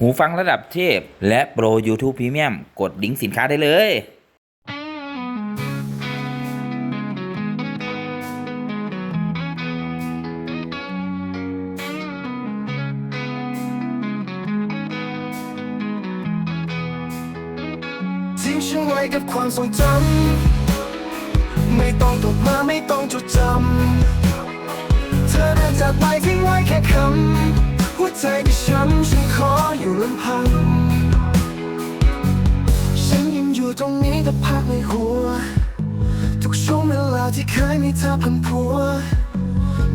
หูฟังระดับเทพ และโปร YouTube Premium กดลิงก์สินค้าได้เลยทิ้งฉันไว้กับความทรงจำ ไม่ต้องตกมาไม่ต้องจดจำ เธอเดินจากไปทิ้งไว้แค่คำ หัวใจที่ช้ำฉันขออยู่ลำพัง ฉันยังอยู่ตรงนี้แต่พักในหัว ทุกช่วงเวลาที่เคยมีเธอพันผัว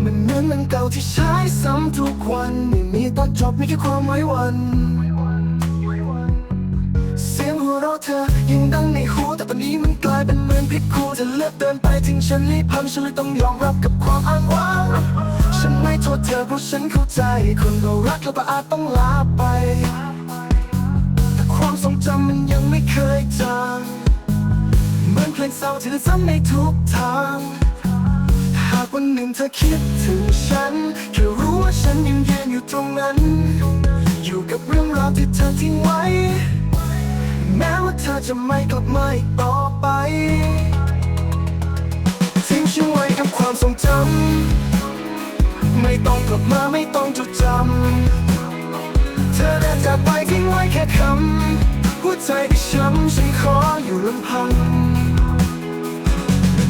มันเหมือนมันเก่าที่ใช้ซ้ำทุกวันไม่มีตอนจบมีแค่ความไว้วัน เสียงหัวเราะเธอยังดังในหูแต่ตอนนี้มันกลายเป็นเหมือนพิษคูเธอเลือกเดินไปทิ้งฉันรีบพังฉันเลยต้องยอมรับกับความอ้างว้าง ฉันไม่โทษเธอเพราะฉันเข้าใจ คนเรารักเราก็อาจต้องลาไป แต่ความทรงจำมันยังไม่เคยจางเหมือนเพลงเศร้าที่ซ้ำในทุกทาง หากวันหนึ่งเธอคิดถึงฉันแค่รู้ว่าฉันยังยืนอยู่ตรงนั้น อยู่กับเรื่องราวที่เธอทิ้งไว้ แม้ว่าเธอจะไม่กลับมาอีกต่อไป ทิ้งฉันไว้กับความทรงจำ อกลับมาไม่ต้องจดจำ เธอเดินจากไปทิ้งไว้แค่คำ หัวใจที่ช้ำฉันขออยู่ลำพัง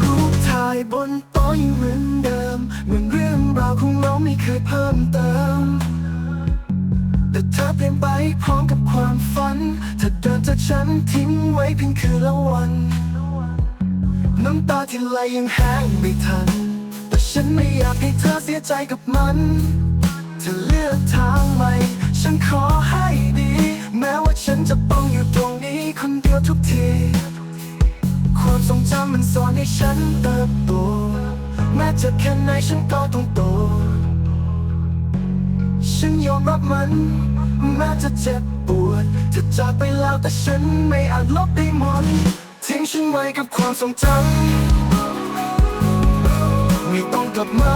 รูปถ่ายบนโต๊ะยังเหมือนเดิม เหมือนเรื่องราวของเราไม่เคยเพิ่มเติม แต่เธอเปลี่ยนไปพร้อมกับความฝัน เธอเดินจากฉันทิ้งไว้เพียงคืนละวัน น้ำตาที่ไหลยังแห้งไม่ทัน ฉันไม่อยากให้เธอเสียใจกับมันเธอเลือกทางใหม่ ฉันขอให้ดี แม้ว่าฉันจะต้องอยู่ตรงนี้คนเดียวทุกที ความทรงจำมันสอนให้ฉันเติบโต แม้จะแค่ไหนฉันก็ต้องโต ฉันยอมรับมัน แม้จะเจ็บปวดจะจากไปแล้วแต่ฉันไม่อาจลบได้หมดทิ้งฉันไว้กับความทรงจำ ไม่ต้องกลับมา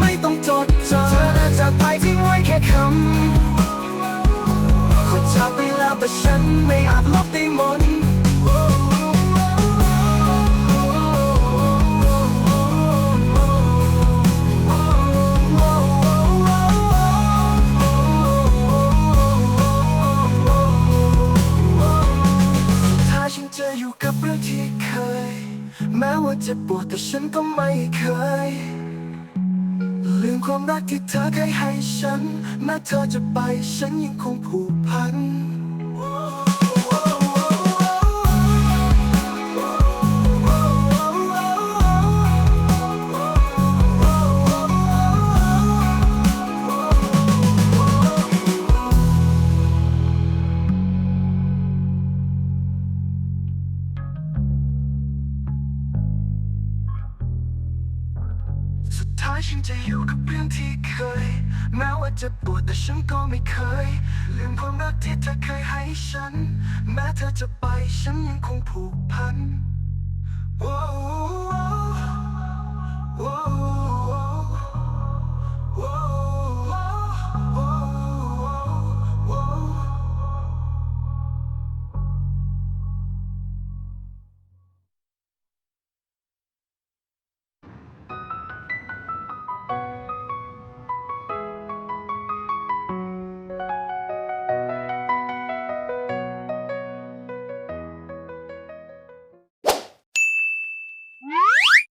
ไม่ต้องจดจำเธอเดินจากไปทิ้งไว้แค่คำคนจากไปแล้วแต่ฉันไม่อาจลบได้หมด แม้ว่าจะปวดแต่ฉันก็ไม่เคย ลืมความรักที่เธอเคยให้ฉัน แม้เธอจะไปฉันยังคงผูกพัน ท้ายฉันจะอยู่กับเรื่องที่เคย แม้ว่าจะปวดแต่ฉันก็ไม่เคย ลืมความรักที่เธอเคยให้ฉัน แม้เธอจะไปฉันยังคงผูกพัน Whoa.